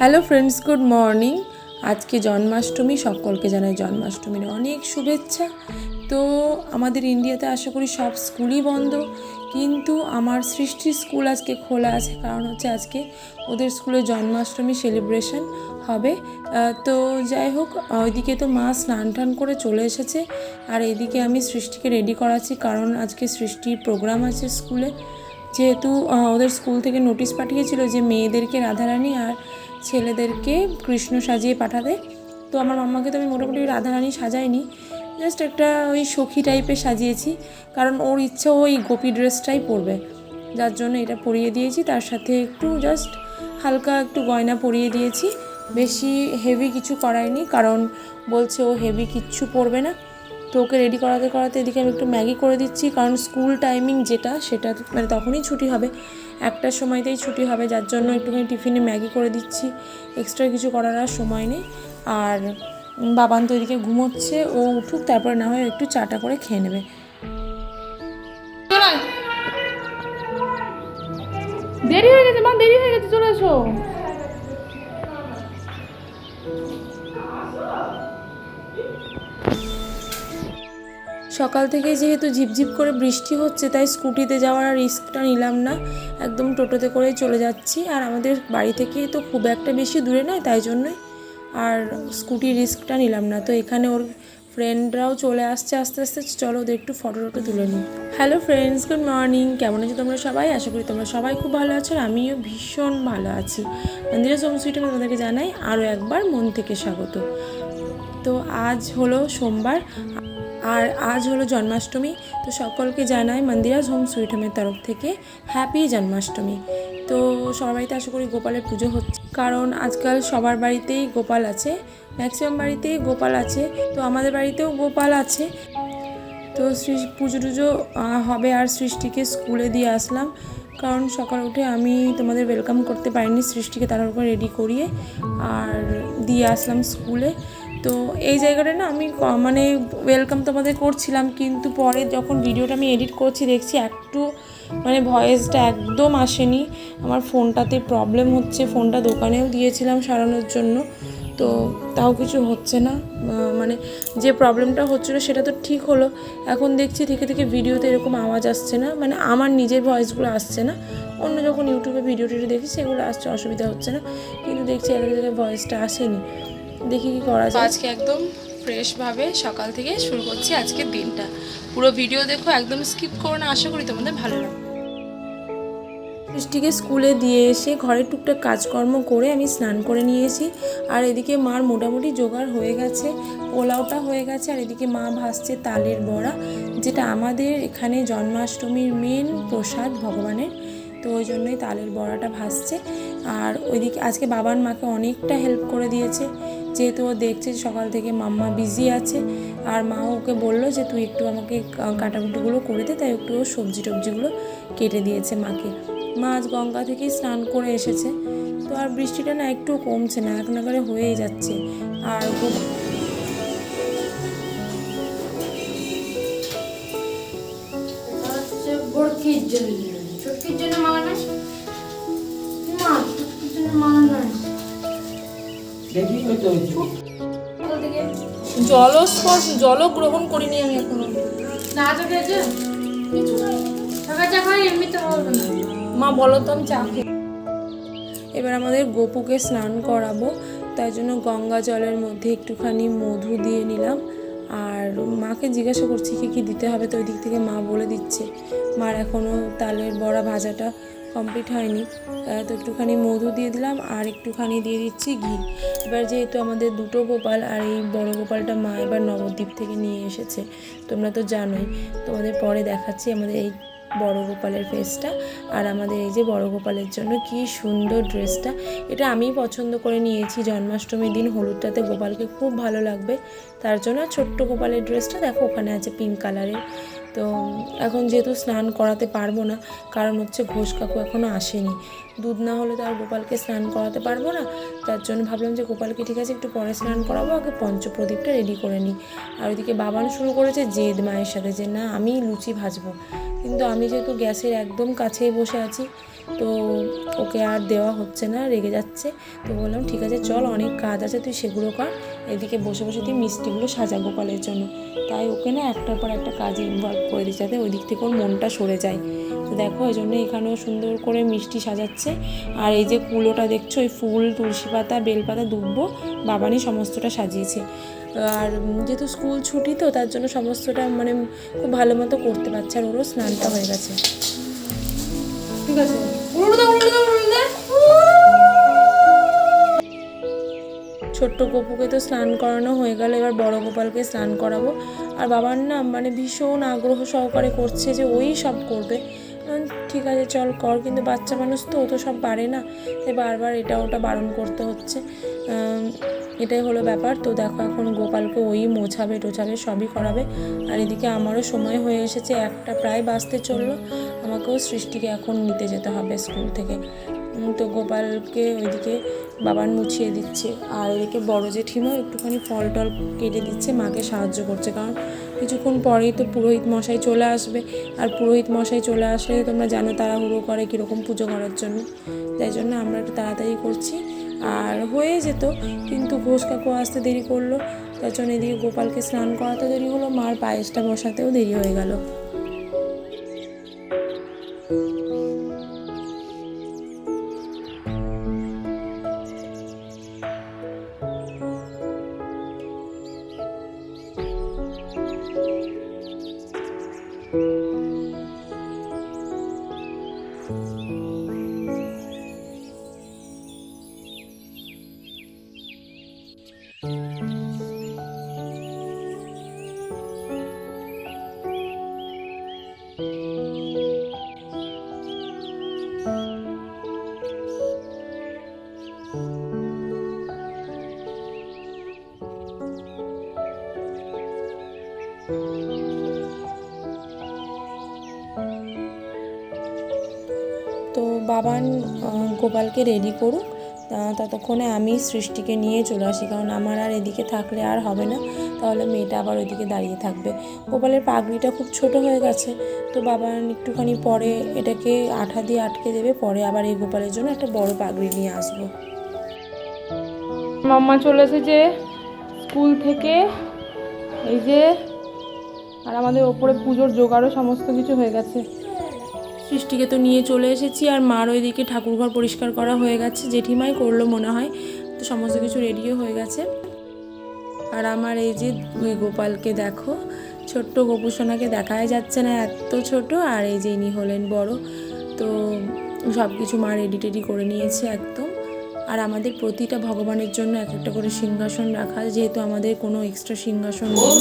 Hello friends good morning আজকে জন্মাষ্টমী, সকলকে জানাই জন্মাষ্টমীর অনেক শুভেচ্ছা। তো আমাদের ইন্ডিয়াতে আশা করি সব স্কুলই বন্ধ, কিন্তু আমার সৃষ্টি স্কুল আজকে খোলা আছে, কারণ হচ্ছে আজকে ওদের স্কুলে জন্মাষ্টমী সেলিব্রেশন হবে। তো যাই হোক, ওইদিকে তো মা স্নান টান করে চলে এসেছে, আর এদিকে আমি সৃষ্টিকে রেডি করাচ্ছি, কারণ আজকে সৃষ্টির প্রোগ্রাম আছে স্কুলে। যেহেতু ওদের স্কুল থেকে নোটিশ পাঠিয়েছিল যে মেয়েদেরকে রাধারানী আর ছেলেদেরকে কৃষ্ণ সাজিয়ে পাঠাবে। তো আমার মাম্মাকে তো আমি মোটামুটি রাধারানী সাজাইনি। জাস্ট একটা ওই সখী টাইপের সাজিয়েছি। কারণ ওর ইচ্ছা ওই গোপী ড্রেসটাই পরবে। যার জন্য এটা পরিয়ে দিয়েছি। তার সাথে একটু জাস্ট হালকা একটু গয়না পরিয়ে দিয়েছি। বেশি হেভি কিছু করাইনি। কারণ বলছে ও হেভি কিচ্ছু পরবে না। তো ওকে রেডি করাতে করাতে এদিকে আমি একটু ম্যাগি করে দিচ্ছি। কারণ স্কুল টাইমিং যেটা, সেটা মানে তখনই ছুটি হবে। একটার সময়তেই ছুটি হবে, যার জন্য একটুখানি টিফিনে ম্যাগি করে দিচ্ছি। এক্সট্রা কিছু করার আর সময় নেই। আর বাবান তো এদিকে ঘুমোচ্ছে, ও উঠুক, তারপরে না হয় একটু চাটা করে খেয়ে নেবে। দেরি হয়ে গেছে, মা, দেরি হয়ে গেছে, চলে এসো। সকাল থেকে যেহেতু ঝিপঝিপ করে বৃষ্টি হচ্ছে, তাই স্কুটিতে যাওয়ার আর রিস্কটা নিলাম না। একদম টোটোতে করেই চলে যাচ্ছি। আর আমাদের বাড়ি থেকে তো খুব একটা বেশি দূরে নয়, তাই জন্যই আর স্কুটি রিস্কটা নিলাম না। তো এখানে ওর ফ্রেন্ডরাও চলে আসছে আস্তে আস্তে। চলো ওদের একটু ফটো টটো তুলে নিই। Hello friends, good morning. কেমন আছো তোমরা সবাই? আশা করি তোমরা সবাই খুব ভালো আছো আর আমিও ভীষণ ভালো আছি। মন্দিরা সংস্কৃতি তোমাদেরকে জানাই আরও একবার মন থেকে স্বাগত। তো আজ হলো সোমবার। আর আজ হলো জন্মাষ্টমী, তো সকলকে জানাই মন্দিরাজ হোম সুইট হোমের তরফ থেকে হ্যাপি জন্মাষ্টমী। তো সবার বাড়িতে আশা করি গোপালের পুজো হচ্ছে। কারণ আজকাল সবার বাড়িতেই গোপাল আছে ম্যাক্সিমাম বাড়িতেই গোপাল আছে, তো আমাদের বাড়িতেও গোপাল আছে। তো পুজো টুজো হবে আর সৃষ্টিকে স্কুলে দিয়ে আসলাম। কারণ সকাল উঠে আমি তোমাদের ওয়েলকাম করতে পারিনি, সৃষ্টিকে তাড়াহুড়ো করে রেডি করিয়ে আর দিয়ে আসলাম স্কুলে। তো এই জায়গাটা না আমি মানে ওয়েলকাম তোমাদের করছিলাম, কিন্তু পরে যখন ভিডিওটা আমি এডিট করছি, দেখছি একটু মানে ভয়েসটা একদম আসেনি। আমার ফোনটাতে প্রবলেম হচ্ছে ফোনটা দোকানেও দিয়েছিলাম সারানোর জন্য। তো তাও কিছু হচ্ছে না। মানে যে প্রবলেমটা হচ্ছিল সেটা তো ঠিক হলো। এখন দেখছি থেকে থেকে ভিডিওতে এরকম আওয়াজ আসছে না। মানে আমার নিজের ভয়েসগুলো আসছে না। অন্য যখন ইউটিউবে ভিডিও টিডিও দেখি, সেগুলো আসছে, অসুবিধা হচ্ছে না। কিন্তু দেখছি এক জায়গায় ভয়েসটা আসেনি। দেখি কি করা যায়। আজকে একদম ফ্রেশভাবে সকাল থেকে শুরু করছি আজকের দিনটা। পুরো ভিডিও দেখো একদম স্কিপ করো না আশা করি তোমাদের ভালো লাগবে। সৃষ্টিকে স্কুলে দিয়ে এসে ঘরের টুকটাক কাজকর্ম করে আমি স্নান করে নিয়েছি। আর এদিকে মার মোটামুটি জোগাড় হয়ে গেছে পোলাওটা হয়ে গেছে। আর এদিকে মা ভাসছে তালের বড়া যেটা আমাদের এখানে জন্মাষ্টমীর মেন প্রসাদ ভগবানের। তো ওই জন্যই তালের বড়াটা ভাসছে আর ওইদিকে আজকে বাবার মাকে অনেকটা হেল্প করে দিয়েছে। যেহেতু ও দেখছে সকাল থেকে মাম্মা বিজি আছে, আর মা ওকে বলল যে তুই একটু আমাকে কা- কাটাকুটিগুলো করে দে, তাই একটু সবজি টবজিগুলো কেটে দিয়েছে মাকে। মা আজ গঙ্গা থেকেই স্নান করে এসেছে। তো আর বৃষ্টিটা না একটু কমছে না, এক নাগারে হয়েই যাচ্ছে। আর গো- হচ্ছে জন্য। ছোটকির জন্য মালা নাই? না ছোটকির জন্য মালা নাই। কোথা থেকে জলস্পর্শ জলও গ্রহণ করিনি আমি এখনও। না তো খেয়েছে? কিছু চা খাই এমনিতে বলবে না। মা বলো তো আমি চা খেয়ে এবার আমাদের গোপুকে স্নান করাবো। তাই জন্য গঙ্গা জলের মধ্যে একটুখানি মধু দিয়ে নিলাম। আর মাকে জিজ্ঞাসা করছি কি কী দিতে হবে? তো ওই দিক থেকে মা বলে দিচ্ছে। মার এখনও তালের বড়া ভাজাটা কমপ্লিট হয়নি। তো একটুখানি মধু দিয়ে দিলাম আর একটুখানি দিয়ে দিচ্ছি ঘি। এবার যেহেতু আমাদের দুটো গোপাল আর এই বড় গোপালটা মা এবার নবদ্বীপ থেকে নিয়ে এসেছে, তোমরা তো জানোই। তোমাদের পরে দেখাচ্ছি আমাদের এই বড় গোপালের ফেসটা আর আমাদের এই যে বড় গোপালের জন্য কি সুন্দর ড্রেসটা এটা আমি পছন্দ করে নিয়েছি, জন্মাষ্টমীর দিন হলুদটাতে গোপালকে খুব ভালো লাগবে। তার জন্য ছোট্ট গোপালের ড্রেসটা দেখো, ওখানে আছে পিঙ্ক কালারের তো এখন যেহেতু স্নান করাতে পারব না, কারণ হচ্ছে ঘোষ কাকু এখনও আসেনি। দুধ না হলে তো আর গোপালকে স্নান করাতে পারব না। তার জন্য ভাবলাম যে গোপালকে ঠিক আছে একটু পরে স্নান করাবো, আগে পঞ্চপ্রদীপটা রেডি করে নিই। আর ওইদিকে বাবান শুরু করেছে জেদ মায়ের সাথে যে, না আমি লুচি ভাজবো। কিন্তু আমি যেহেতু গ্যাসের একদম কাছেই বসে আছি তো ওকে আর দেওয়া হচ্ছে না, রেগে যাচ্ছে। তো বললাম, ঠিক আছে, চল, অনেক কাজ আছে, তুই সেগুলো কর। এদিকে বসে বসে তুই মিষ্টিগুলো সাজা গোপালের জন্য। তাই ওকে না একটার পর একটা কাজে ইনভলভ করে দিচ্ছে, যাতে ওই দিক থেকে ওর মনটা সরে যায়। তো দেখো, এই জন্য এখানেও সুন্দর করে মিষ্টি সাজাচ্ছে। আর এই যে কুলোটা দেখছ ওই ফুল, তুলসী পাতা বেলপাতা দুব্বো, বাবানি সমস্তটা সাজিয়েছে। আর যেহেতু স্কুল ছুটি, তো তার জন্য সমস্তটা মানে খুব ভালো মতো করতে পারছে আর ওরও স্নানটা হয়ে গেছে। ঠিক আছে। ছোট্ট গোপুকে তো স্নান করানো হয়ে গেল, এবার বড় গোপালকে স্নান করাবো। আর বাবার না মানে ভীষণ আগ্রহ সহকারে করছে যে ওই সব করবে। ঠিক আছে, চল কর, কিন্তু বাচ্চা মানুষ তো, ও তো সব পারে না। তাই বারবার এটা ওটা বারণ করতে হচ্ছে। এটাই হলো ব্যাপার। তো দেখো এখন গোপালকে ওই মোছাবে টোছাবে সবই করাবে। আর এদিকে আমারও সময় হয়ে এসেছে, একটা প্রায় বাঁচতে চলল। আমাকেও সৃষ্টিকে এখন নিতে যেতে হবে স্কুল থেকে। তো গোপালকে ওইদিকে বাবার মুছিয়ে দিচ্ছে। আর এদিকে বড় জেঠিমাও একটুখানি ফল টল কেটে দিচ্ছে, মাকে সাহায্য করছে। কারণ কিছুক্ষণ পরেই তো পুরোহিত মশাই চলে আসবে। আর পুরোহিত মশাই চলে আসলে তোমরা জানো তাড়াহুড়ো করে কীরকম পুজো করার জন্য। তাই জন্য আমরা একটু তাড়াতাড়ি করছি। আর হয়ে যেত, কিন্তু ঘোষ কাকু আসতে দেরি করল। তার জন্য এদিকে গোপালকে স্নান করাতে দেরি হলো, মার পায়েসটা বসাতেও দেরি হয়ে গেল। বাবান গোপালকে রেডি করুক। ততক্ষণে আমি সৃষ্টিকে নিয়ে চলে আসি। কারণ আমার আর এদিকে থাকলে আর হবে না। তাহলে মেয়েটা আবার ওইদিকে দাঁড়িয়ে থাকবে। গোপালের পাগড়িটা খুব ছোট হয়ে গেছে। তো বাবা একটুখানি পরে এটাকে আঠা দিয়ে আটকে দেবে। পরে আবার এই গোপালের জন্য একটা বড় পাগড়ি নিয়ে আসব। মাম্মা চলে এসেছে স্কুল থেকে। এই যে, আর আমাদের ওপরে পুজোর জোগাড়ও সমস্ত কিছু হয়ে গেছে। সৃষ্টিকে তো নিয়ে চলে এসেছি আর মার ওইদিকে ঠাকুরঘর পরিষ্কার করা হয়ে গেছে, জেঠিমাই করল মনে হয়। তো সমস্ত কিছু রেডিও হয়ে গেছে। আর আমার এই যে দুই গোপালকে দেখো, ছোট্ট গোপুসোনাকে দেখাই যাচ্ছে না এত ছোট, আর এই যে ইনি হলেন বড়। তো সব কিছু মা রেডি টেডি করে নিয়েছে একদম। আর আমাদের প্রতিটা ভগবানের জন্য এক একটা করে সিংহাসন রাখা, যেহেতু আমাদের কোনো এক্সট্রা সিংহাসন নেই।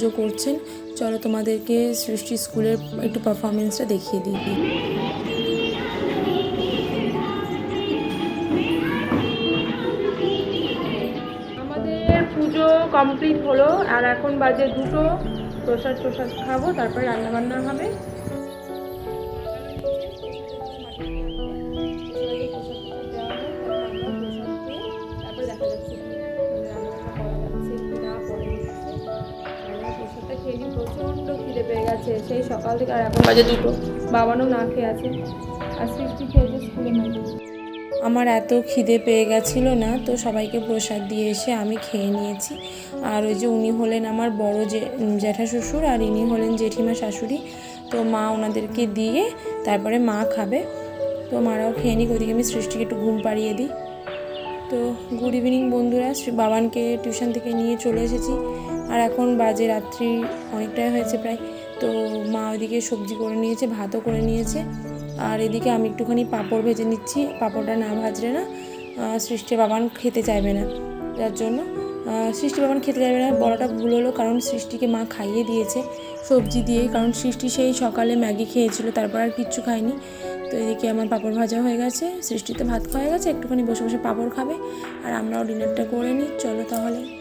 পুজো করছেন। চলো তোমাদেরকে সৃষ্টি স্কুলের একটু পারফরমেন্সটা দেখিয়ে দিই। আমাদের পুজো কমপ্লিট হলো, আর এখন বাজে দুটো। প্রসাদ প্রসাদ খাব, তারপরে রান্নাবান্না হবে। গেছে সেই সকাল থেকে আর এখন বাজে দুটো। বাবানও না খেয়ে আছে। আর সৃষ্টি খেয়েছে স্কুলে নাই আমার এত খিদে পেয়ে গেছিল না, তো সবাইকে প্রসাদ দিয়ে এসে আমি খেয়ে নিয়েছি। আর ওই যে উনি হলেন আমার বড় যে জ্যাঠা শ্বশুর আর ইনি হলেন জেঠিমা শাশুড়ি। তো মা ওনাদেরকে দিয়ে তারপরে মা খাবে। তো মারাও খেয়ে নিক, ওদিকে আমি সৃষ্টিকে একটু ঘুম পাড়িয়ে দিই। তো গুড ইভিনিং বন্ধুরা বাবানকে টিউশন থেকে নিয়ে চলে এসেছি। আর এখন বাজে রাত্রি অনেকটাই হয়েছে প্রায়। তো মা ওইদিকে সবজি করে নিয়েছে, ভাতও করে নিয়েছে। আর এদিকে আমি একটুখানি পাঁপড় ভেজে নিচ্ছি। পাঁপড়টা না ভাজলে না সৃষ্টি বাবান খেতে চাইবে না। যার জন্য সৃষ্টি বাবান খেতে চাইবে না। বলাটা ভুল হলো, কারণ সৃষ্টিকে মা খাইয়ে দিয়েছে সবজি দিয়ে কারণ সৃষ্টি সেই সকালে ম্যাগি খেয়েছিল, তারপর আর কিচ্ছু খায়নি। তো এদিকে আমার পাঁপড় ভাজা হয়ে গেছে। সৃষ্টিতে ভাত খাওয়া গেছে, একটুখানি বসে বসে পাঁপড় খাবে। আর আমরাও ডিনারটা করে নিই। চলো তাহলে।